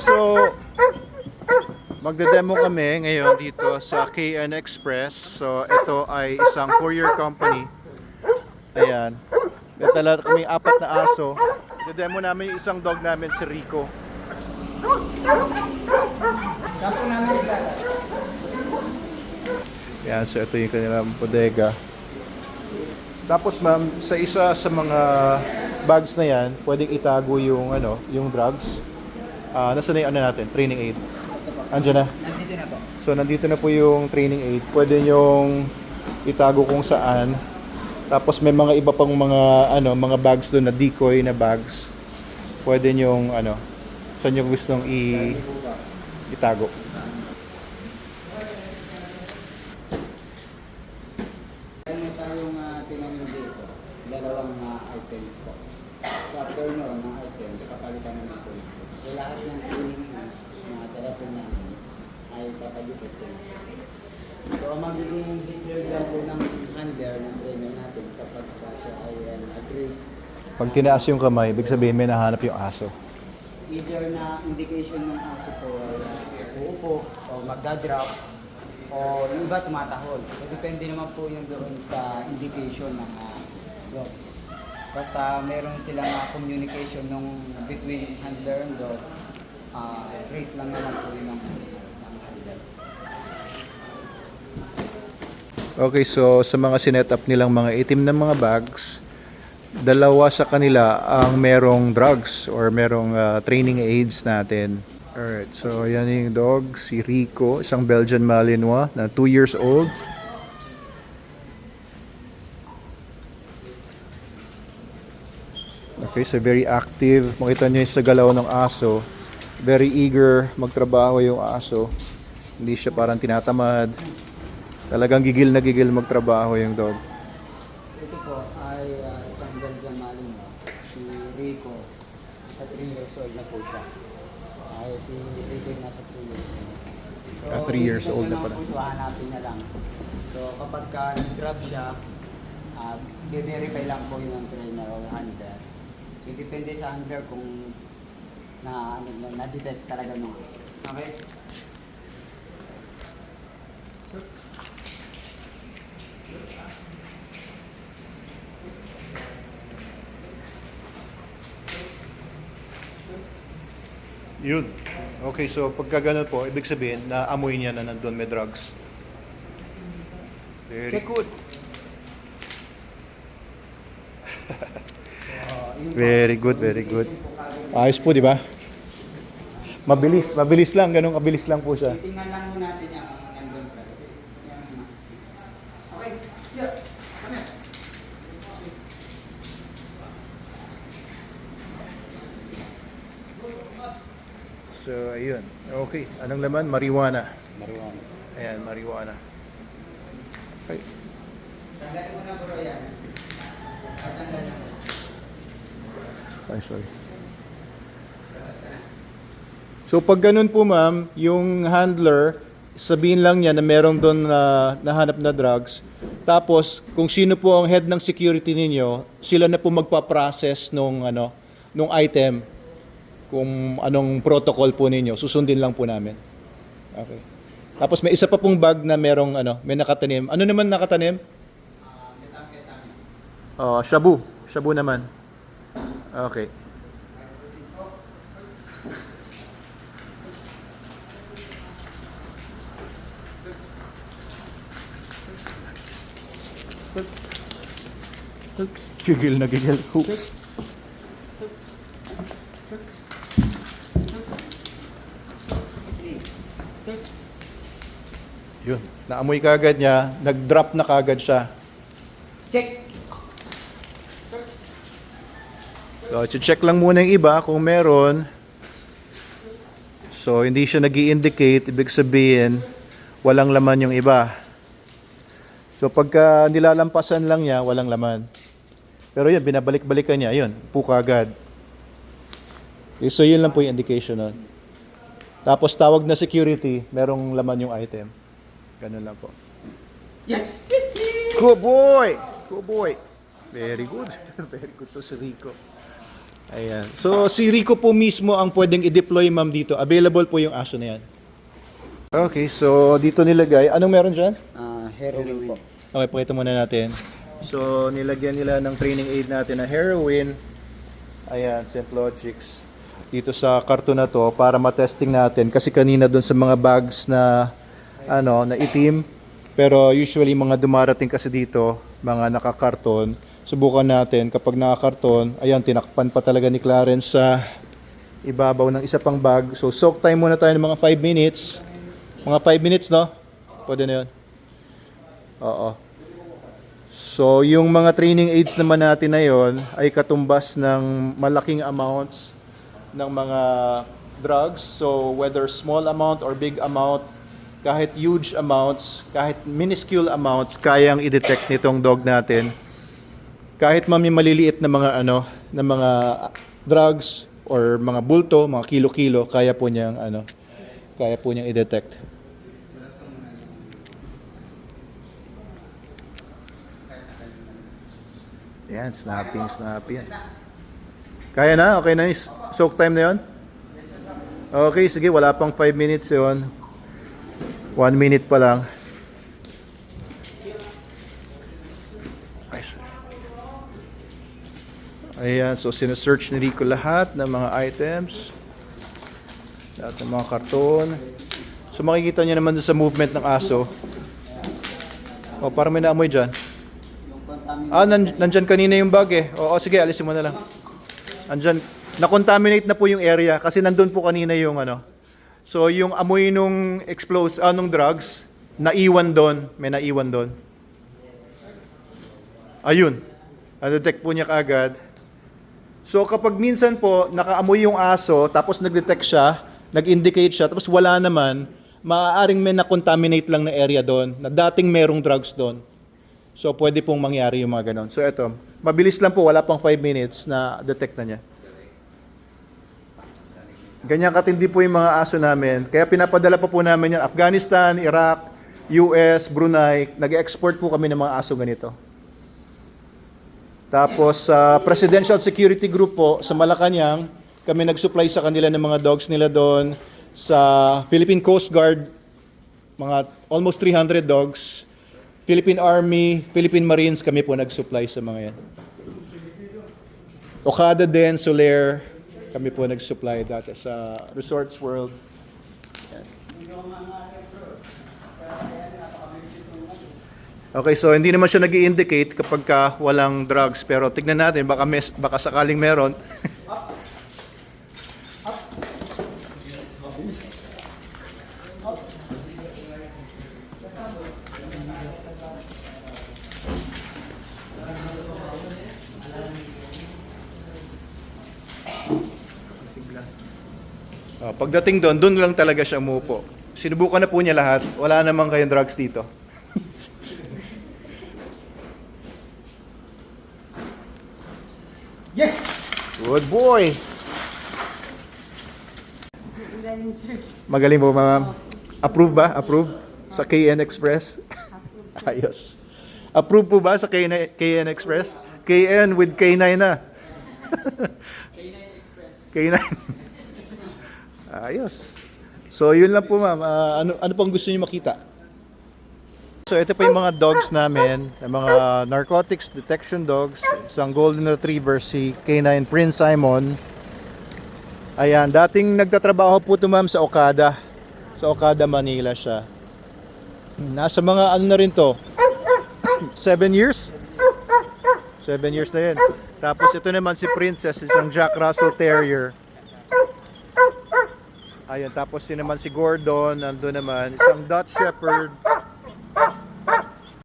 So, magde-demo kami ngayon dito sa KN Express. So, ito ay isang courier company. Ayan. May tala kami apat na aso. Magde-demo namin yung isang dog namin, si Rico. Ayan, so ito yung kanilang bodega. Tapos ma'am, sa isa sa mga bags na yan, pwedeng itago yung ano, yung drugs. Ah, nasa na yung ano natin, training aid. Andiyan na. Nandito na po. So nandito na po yung training aid. Pwede nyong itago kung saan. Tapos may mga iba pang mga ano, mga bags doon na decoy na bags. Pwede nyong ano, saan nyo gustong i itago. Meron tayong uh, tinanong dalawang ah, items po. So after noon, mga items, papalitan naman po. So lahat ng cleaning needs, mga therapy namin, ay papadikit po. So ang magiging Hitler lang po ng handler ng trainer natin kapag pa siya ay um, agrees, Pag tinaas yung kamay, ibig sabihin may nahanap yung aso. either na indication ng aso po ay uh, uupo o magdadrop o yung iba tumatahol. So depende naman po yung doon sa indication ng uh, dogs. Basta meron silang uh, communication nung between handler and dog, uh, race lang naman po yun ng, ng handler. Okay, so sa mga sinet up nilang mga itim na mga bags, dalawa sa kanila ang merong drugs or merong ah, training aids natin. Alright, so yan yung dog, si Rico, isang Belgian Malinois na 2 years old. Okay, so very active. Makita nyo yung sa galaw ng aso. Very eager magtrabaho yung aso. Hindi siya parang tinatamad. Talagang gigil na gigil magtrabaho yung dog. Ito po ay uh, isang Belgian Malinois, si Rico. Sa 3 years old na po siya. Ay si Rico nasa 3 years old. So, Ah, three years old na pala. Po, hahanapin na lang. So kapag ka nag-grab siya, uh, i-verify lang po yun ng trainer o handler. So depende sa handler kung na, ano, na, na-detect talaga nung aso. Okay? Yun. Okay, so pagka ganun po, ibig sabihin na amoy niya na nandun may drugs. Very Check good. Uh, yun po. Very good, very good. Ayos po, di ba? Mabilis, mabilis lang, ganun kabilis lang po siya. Tingnan lang mo natin yung nandun ka. Yan. Okay. Yeah. Come here. So, ayun. Okay, anong laman? Marijuana. Marijuana. Ayan, marijuana. Okay. Tanggalin mo na bro yan. Tatanggalin mo. Ay, sorry. So pag ganun po ma'am, yung handler, sabihin lang niya na merong doon na nahanap na drugs. Tapos kung sino po ang head ng security ninyo, sila na po magpa-process nung ano, nung item. Kung anong protocol po ninyo, susundin lang po namin. Okay. Tapos may isa pa pong bag na merong ano, may nakatanim. Ano naman nakatanim? Ah. Oh, shabu. Shabu naman. Okay. Six. Six. Gigil na gigil. Six. Six. Six. Six. Yun. Naamoy kagad niya. Nag-drop na kagad siya. Check. So, check lang muna yung iba kung meron. So, hindi siya nag indicate ibig sabihin, walang laman yung iba. So, pagka nilalampasan lang niya, walang laman. Pero yun, binabalik-balikan niya, yun, puka agad. Okay, so, yun lang po yung indication nun. Tapos, tawag na security, merong laman yung item. Ganun lang po. Yes! Good boy! Good boy! Very good. Very good to si Rico. Ayan. So, si Rico po mismo ang pwedeng i-deploy, ma'am, dito. Available po yung aso na yan. Okay, so dito nilagay. Anong meron dyan? Ah, heroin po. Okay, pakita muna natin. So, nilagyan nila ng training aid natin na heroin. Ayan, St. Logics. Dito sa karton na to para matesting natin. Kasi kanina doon sa mga bags na ano, na itim. Pero usually mga dumarating kasi dito, mga nakakarton. Subukan natin kapag nakakarton. Ayan, tinakpan pa talaga ni Clarence sa ibabaw ng isa pang bag. So, soak time muna tayo ng mga 5 minutes. Mga 5 minutes, no? Pwede na yun. Oo. So, yung mga training aids naman natin na yon ay katumbas ng malaking amounts ng mga drugs. So, whether small amount or big amount, kahit huge amounts, kahit minuscule amounts, kayang i-detect nitong dog natin. Kahit mami maliliit na mga ano, na mga drugs or mga bulto, mga kilo-kilo, kaya po niyang ano, kaya po niyang i-detect. Yan, snapping, snapping. Kaya na? Okay na yung soak time na yun? Okay, sige, wala pang 5 minutes yun. 1 minute pa lang. Ayan, so sinesearch ni Rico lahat ng mga items. Lahat ng mga karton. So makikita niyo naman sa movement ng aso. O, parang may naamoy dyan. Ah, nan nandyan kanina yung bag eh. Oo, sige, alisin mo na lang. Andyan, na-contaminate na po yung area kasi nandun po kanina yung ano. So, yung amoy nung explosive, anong drugs, naiwan doon. May naiwan doon. Ayun. Na-detect po niya kaagad. So, kapag minsan po, nakaamoy yung aso, tapos nag-detect siya, nag-indicate siya, tapos wala naman, maaaring may na-contaminate lang na area doon, na dating merong drugs doon. So, pwede pong mangyari yung mga ganon. So, eto, mabilis lang po, wala pang 5 minutes na detect na niya. Ganyan katindi po yung mga aso namin. Kaya pinapadala pa po namin yan. Afghanistan, Iraq, US, Brunei. Nag-export po kami ng mga aso ganito. Tapos sa Presidential Security Group po sa Malacanang, kami nag-supply sa kanila ng mga dogs nila doon. Sa Philippine Coast Guard, mga almost 300 dogs. Philippine Army, Philippine Marines, kami po nag-supply sa mga yan. Okada din, Soler, kami po nag-supply dati sa Resorts World. Yan. Okay, so hindi naman siya nag indicate kapag ka walang drugs. Pero tignan natin, baka, mes, baka sakaling meron. Ah, pagdating doon, doon lang talaga siya umupo. Sinubukan na po niya lahat. Wala namang kayong drugs dito. Good boy! Magaling po, ma'am. Approve ba? Approve? Sa KN Express? Ayos. Approve po ba sa KN, KN Express? KN with K9 na. K9 Ayos. So, yun lang po, ma'am. Ah, ano, ano pang gusto niyo makita? So, ito pa yung mga dogs namin, yung mga narcotics detection dogs. Isang golden retriever, si K9 Prince Simon. Ayan, dating nagtatrabaho po ito ma'am sa Okada. Sa Okada, Manila siya. Nasa mga ano na rin to? Seven years? Seven years na yun. Tapos ito naman si Princess, isang Jack Russell Terrier. Ayun, tapos yun naman si Gordon, nandun naman, isang Dutch Shepherd.